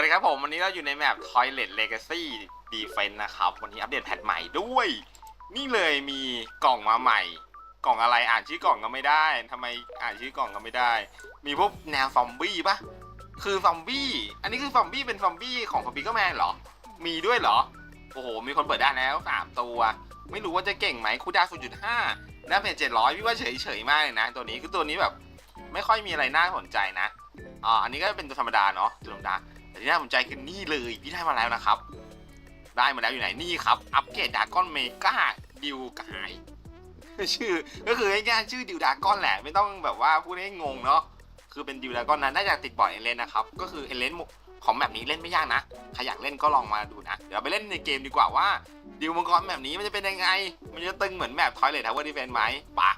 วัสดีครับผมวันนี้เราอยู่ในแมป Toilet Legacy Defense นะครับ วันนี้อัปเดตแพทใหม่ด้วย นี่เลยมีกล่องมาใหม่ กล่องอะไรอ่านชื่อกล่องก็ไม่ได้ทำไมอ่านชื่อกล่องก็ไม่ได้ มีพวกแนวซอมบี้ปะคือซอมบี้ อันนี้คือซอมบี้เป็นซอมบี้ของสปีกเกอร์แมนเหรอ มีด้วยเหรอ โอ้โห มีคนเปิดได้แล้วสามตัว ไม่รู้ว่าจะเก่งไหมคูดาว0.5หน้าเพจ700พี่ว่าเฉยเฉยๆมากเลยนะ ตัวนี้คือตัวนี้แบบ ไม่ค่อยมีอะไรน่าสนใจนะอ่าอันนี้ก็เป็นตัวธรรมดาเนาะตัวธรรมดา แต่ที่น่าสนใจคือนี่เลยพี่ได้มาแล้วนะครับ ได้มาแล้วอยู่ไหนนี่ครับ อัปเกรดดากอนเมกาดิวกายชื่อก็คือง่ายๆชื่อดิวดากอนแหละไม่ต้องแบบว่าพูดให้งงเนาะคือเป็นดิวดากอนนั้นได้จากติดบอร์ดเอเลนนะครับก็คือเอเลนของแบบนี้เล่นไม่ยากนะใครอยากเล่นก็ลองมาดูนะ เดี๋ยวไปเล่นในเกมดีกว่าว่าดิวมังกรแบบนี้มันจะเป็นยังไง มันจะตึงเหมือนแบบทอยเลททาวเวอร์ดีเฟนไหมปะ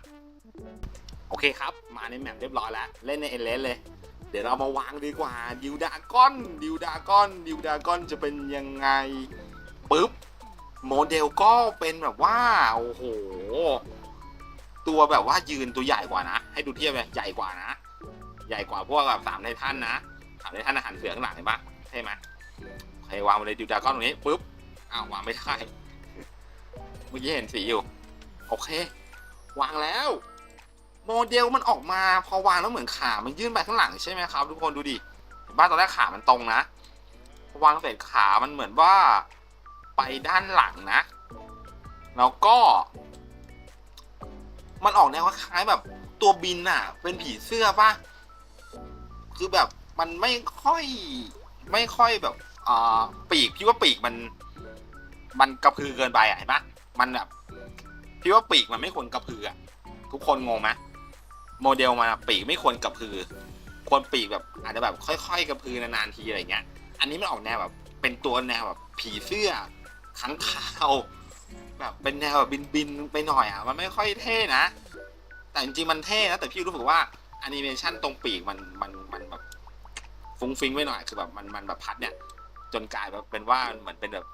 โอเคครับ มาในแมปเรียบร้อยแล้ว เล่นในเอเลนเลย เดี๋ยวเรามาวางดีกว่าดิวดากอนดิวดากอนดิวดากอนจะเป็นยังไงปึ๊บโมเดลก็เป็นแบบว่าโอ้โหตัวแบบว่ายืนตัวใหญ่กว่านะ ให้ดูเทียบเลยใหญ่กว่านะ ใหญ่กว่าพวกแบบสามในท่านนะสามในท่านอาหารเสือข้างหลังเห็นปะใช่ไหมโอเควางมาเลยดิวดากอนตรงนี้ปึ๊บอ้าววางไม่ได้เมื่อกี้เห็นสีอยู่ โอเค วางแล้ว โมเดลมันออกมาพอวางแล้วเหมือนขามันยื่นไปข้างหลังใช่ไหมครับ ทุกคนดูดิบ้านตอนแรกขามันตรงนะพอวางเสร็จขามันเหมือนว่าไปด้านหลังนะ แล้วก็ มันออกแนวคล้ายแบบตัวบินน่ะเป็นผีเสื้อปะคือแบบมันไม่ค่อยไม่ค่อยแบบอ่าปีกพี่ว่าปีกมัน มันกระพือเกินไปอะเห็นปะมันแบบพี่ว่าปีกมันไม่ควรกระพืออะทุกคนงงไหม โมเดลมาปีกไม่ควรกระพือ ควรปีกแบบอาจจะแบบค่อย ๆ กระพือนานๆทีอะไรเงี้ย อันนี้มันออกแนวแบบเป็นตัวแนวแบบผีเสื้อขังขาวแบบเป็นแนวแบบบินๆไปหน่อยอะมันไม่ค่อยเท่นะ แต่จริงๆมันเท่นะแต่พี่รู้สึกว่าแอนิเมชันตรงปีกมันมันมันแบบฟุ้งฟิ้งไปหน่อยคือแบบมันมันแบบพัดเนี่ย จนกลายแบบเป็นว่าเหมือนเป็นแบบ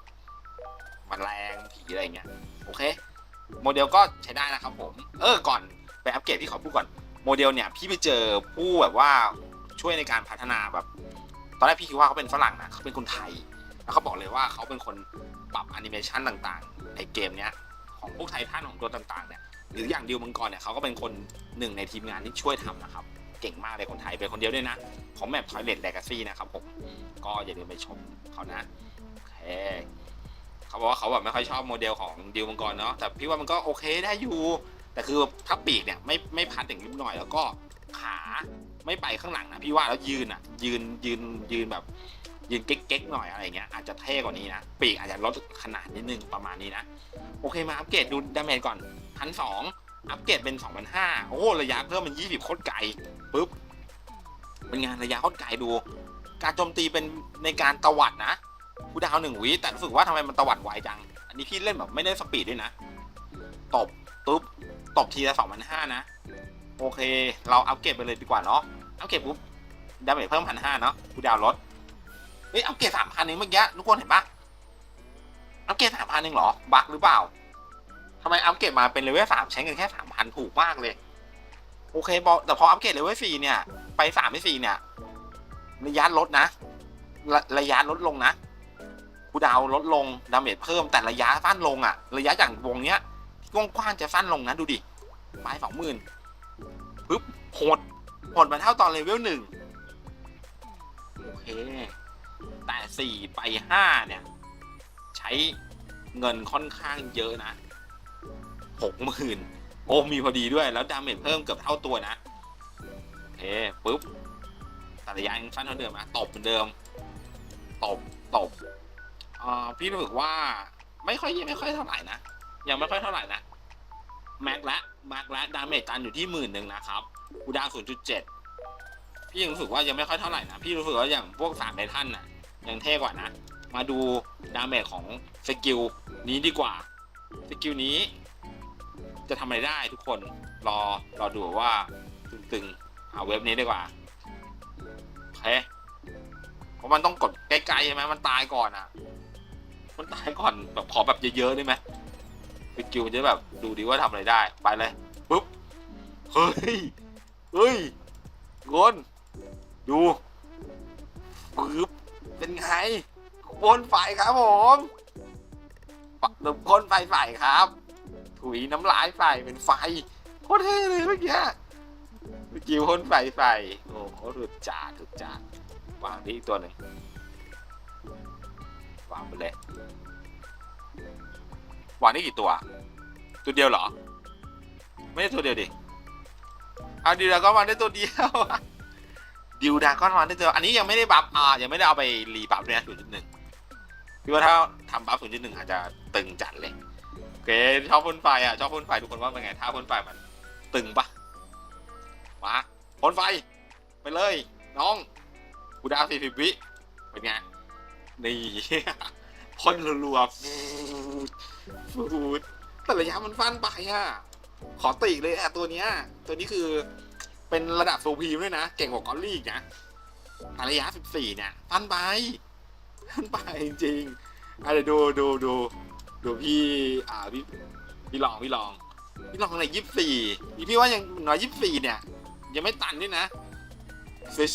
มันแรงผีอะไรเงี้ยโอเค โมเดลก็ใช้ได้นะครับผม เออก่อนไปอัปเกรดพี่ขอพูดก่อน เดลเนี่ยพี่ไปเจอผู้แบบว่าช่วยในการพัฒนาแบบ ตอนแรกพี่คิดว่าเขาเป็นฝรั่งนะเขาเป็นคนไทย แล้วเขาบอกเลยว่าเขาเป็นคนปรับแอนิเมชันต่างๆ ในเกมเนี้ยของพวกไททันของตัวต่างๆเนี่ยหรืออย่างดิวมังกรเนี่ยเขาก็เป็นคนหนึ่งในทีมงานที่ช่วยทำนะครับ เก่งมากเลยคนไทยเป็นคนเดียวด้วยนะ ของแมปทอยเลตแลกาซี่นะครับผมก็อย่าลืมไปชมเขานะโอเคเขาบอกว่าเขาแบบไม่ค่อยชอบโมเดลของดิวมังกรเนาะแต่พี่ว่ามันก็โอเคได้อยู่ แต่คือถ้าปีกเนี่ยไม่ไม่พัดอย่างนิดหน่อย แล้วก็ขาไม่ไปข้างหลังนะพี่ว่าแล้วยืนอะ ยืนยืนยืนแบบ ยืนเก๊กๆหน่อยอะไรเงี้ยอาจจะเท่กว่านี้นะปีกอาจจะลดขนาดนิดนึงประมาณนี้นะโอเคมาอัปเกรดดูดาเมจก่อนพันสองอัปเกรดเป็น2 0 0โอ้ระยะเพิ่มเป็น20โคตรไกลปุ๊บเป็นงานระยะโคตรไกลดู การโจมตีเป็นในการตวัดนะกูดาวหนึ่งวิแต่รู้สึกว่าทำไมมันตวัดไวจัง อันนี้พี่เล่นแบบไม่ได้สปีดด้วยนะ ตบปุ๊บ ตบทีละสองพันห้านะ โอเค เราอัปเกรดไปเลยดีกว่าเนาะอัปเกรดปุ๊บดาเมจเพิ่มพันห้าเนาะกูดาวลดเฮ้ยอัปเกรดสามพันเองเมื่อกี้ทุกคนเห็นปะอัปเกรดสามพันเองเหรอบั๊กหรือเปล่าทำไมอัปเกรดมาเป็นเลเวลสามใช้เงินแค่สามพันถูกมากเลย โอเคบอแต่พออัปเกรดเลเวลสี่เนี่ย ไปสามไปสี่เนี่ย ระยะลดนะระระยะลดลงนะกูดาวลดลงดาเมจเพิ่มแต่ระยะสั้นลงอะระยะอย่างวงเนี้ยกว้างๆจะสั้นลงนะดูดิ ปลายสองหมื่นปึ๊บโหดโหดมาเท่าตอนเลเวลหนึ่งโอเค แต่สี่ไปห้าเนี่ย ใช้เงินค่อนข้างเยอะนะหกหมื่นโอ้มีพอดีด้วยแล้วดาเมจเพิ่มเกือบเท่าตัวนะ โอเคปึ๊บแต่ระยะยังสั้นเท่าเดิมนะตบเหมือนเดิม ตบ ตบอ่าพี่รู้สึกว่าไม่ค่อยไม่ค่อยเท่าไหร่นะ ยังไม่ค่อยเท่าไหร่นะ แม็กและแม็กและดาเมจตันอยู่ที่หมื่นหนึ่งนะครับกูดาวศูนย์จุดเจ็ดพี่ยังรู้สึกว่ายังไม่ค่อยเท่าไหร่นะ พี่รู้สึกว่าอย่างพวกสามไททันน่ะยังเท่กว่านะ มาดูดาเมจของสกิลนี้ดีกว่า สกิลนี้ จะทำอะไรได้ทุกคน รอรอดูว่าตึงๆเอาเว็บนี้ดีกว่าโอเคเพราะมันต้องกดใกล้ๆใช่ไหมมันตายก่อนอะ มันตายก่อนแบบขอแบบเยอะๆได้ไหม สกิลมันจะแบบดูดีว่าทำอะไรได้ไปเลยปุ๊บเฮ้ยเฮ้ยงนดูปึ๊บเป็นเป็นไงพ่นไฟครับผมปักลมพ่นไฟใส่ครับ ถุยน้ำลายใส่เป็นไฟโคตรเท่เลยเมื่อกี้กี้พ่นไฟใส่โอ้โหดุดจ่าดุดจ่าวางที่ตัวหนึ่งวางไปเลย วางได้กี่ตัวตัวเดียวเหรอ ไม่ได้ตัวเดียวดิเอาดิวดาก้อนวางได้ตัวเดียวดิวดาก้อนวางได้ตัวอันนี้ยังไม่ได้บัฟอ่ายังไม่ได้เอาไปรีบัฟเลยนะศูนย์จุดหนึ่งพี่ว่าถ้าทำบัฟศูนย์จุดหนึ่งอาจจะตึงจัดเลยโอเคชอบพ่นไฟอะชอบพ่นไฟทุกคนว่าเป็นไงถ้าพ่นไฟมันตึงปะมาพ่นไฟไปเลย น้องกูดาวสี่สิบวิเป็นไงนี่พ่นรัวๆ ฟูดแต่ระยะมันฟันไปอะ ขอติเลยอะตัวเนี้ย ตัวนี้คือเป็นระดับโซพีมด้วยนะ เก่งกว่ากอลลี่อีกนะแต่ระยะสิบสี่เนี่ยฟันไปฟันไปจริงๆอะเดี๋ยวดูดูดูดูพี่อ่าพี่พี่ลองพี่ลองพี่ลองอะไรยี่สิบสี่พี่พี่ว่ายังน้อยยี่สิบสี่เนี่ย ยังไม่ตันด้วยนะ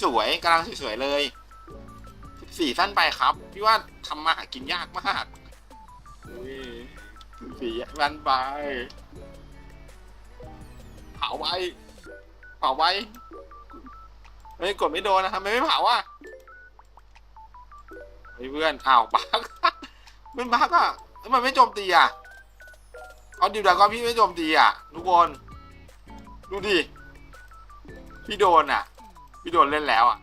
สวยๆกำลังสวยๆเลยสิบสี่สั้นไปครับ พี่ว่าทำมาหากินยากมาก สิบสี่สั้นไปเผาไว้เผาไว้เฮ้ยกดไม่โดนนะทำไมไม่เผาอะเฮ้เพื่อนอ้าวบักมันบักอะมันไม่โจมตีอะเอาดิวดาก้อนพี่ไม่โจมตีอะทุกคนดูดิพี่โดนอะ พี่โดนเล่นแล้วอะ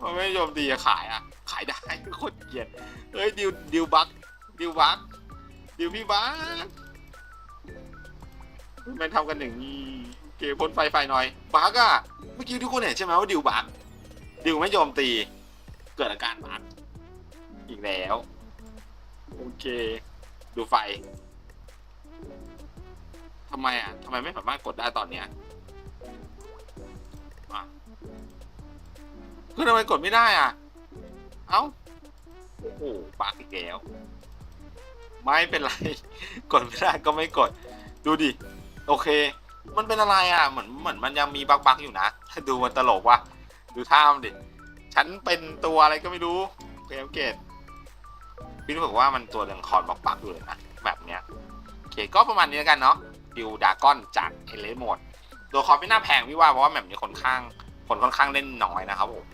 มันไม่โจมตีอะขายอะ ขายได้โคตรเกลียดเฮ้ยดิวดิวบักดิวบัก ดิวพี่บักมันทำกันอย่างนี้โอเคพ่นไฟไฟหน่อยบักอะเมื่อกี้ทุกคนเห็นใช่ไหมว่าดิวบักดิวไม่โจมตี เกิดอาการบักอีกแล้ว โอเค ดูไฟทำไมอะทำไมไม่สามารถกดได้ตอนเนี้ยมาคือทำไมกดไม่ได้อะ เอ้า โอ้โหบักอีกแล้ว ไม่เป็นไร กดไม่ได้ก็ไม่กด ดูดิ โอเค มันเป็นอะไรอะ เหมือนเหมือนมันยังมีบักบักอยู่นะ ดูมันตลกว่ะ ดูท่ามดิ ฉันเป็นตัวอะไรก็ไม่รู้เพลเกตพี่รู้สึกว่ามันตัวเรืองคอนบักบักอยู่เลยนะ แบบเนี้ย โอเค ก็ประมาณนี้กันเนาะ ดิวดากอนจากเอเลโหมด ตัวคอร์ไม่น่าแพงพี่ว่า เพราะว่าแบบนี้ค่อนข้าง คนค่อนข้างเล่นน้อยนะครับผม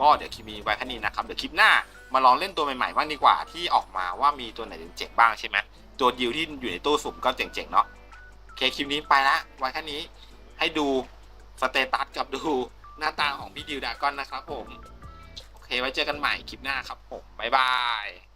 ก็เดี๋ยวคลิปมีไว้แค่นี้นะครับ เดี๋ยวคลิปหน้า มาลองเล่นตัวใหม่ๆบ้างดีกว่าที่ออกมาว่ามีตัวไหนเจ๋งบ้างใช่ไหมตัวดิวที่อยู่ในตู้สุ่มก็เจ๋งๆเนาะโอเคคลิปนี้ไปละไว้แค่นี้ให้ดูสเตตัสกับดูหน้าตาของพี่ดิวดากอนนะครับผม โอเคไว้เจอกันใหม่คลิปหน้าครับผมบ๊ายบาย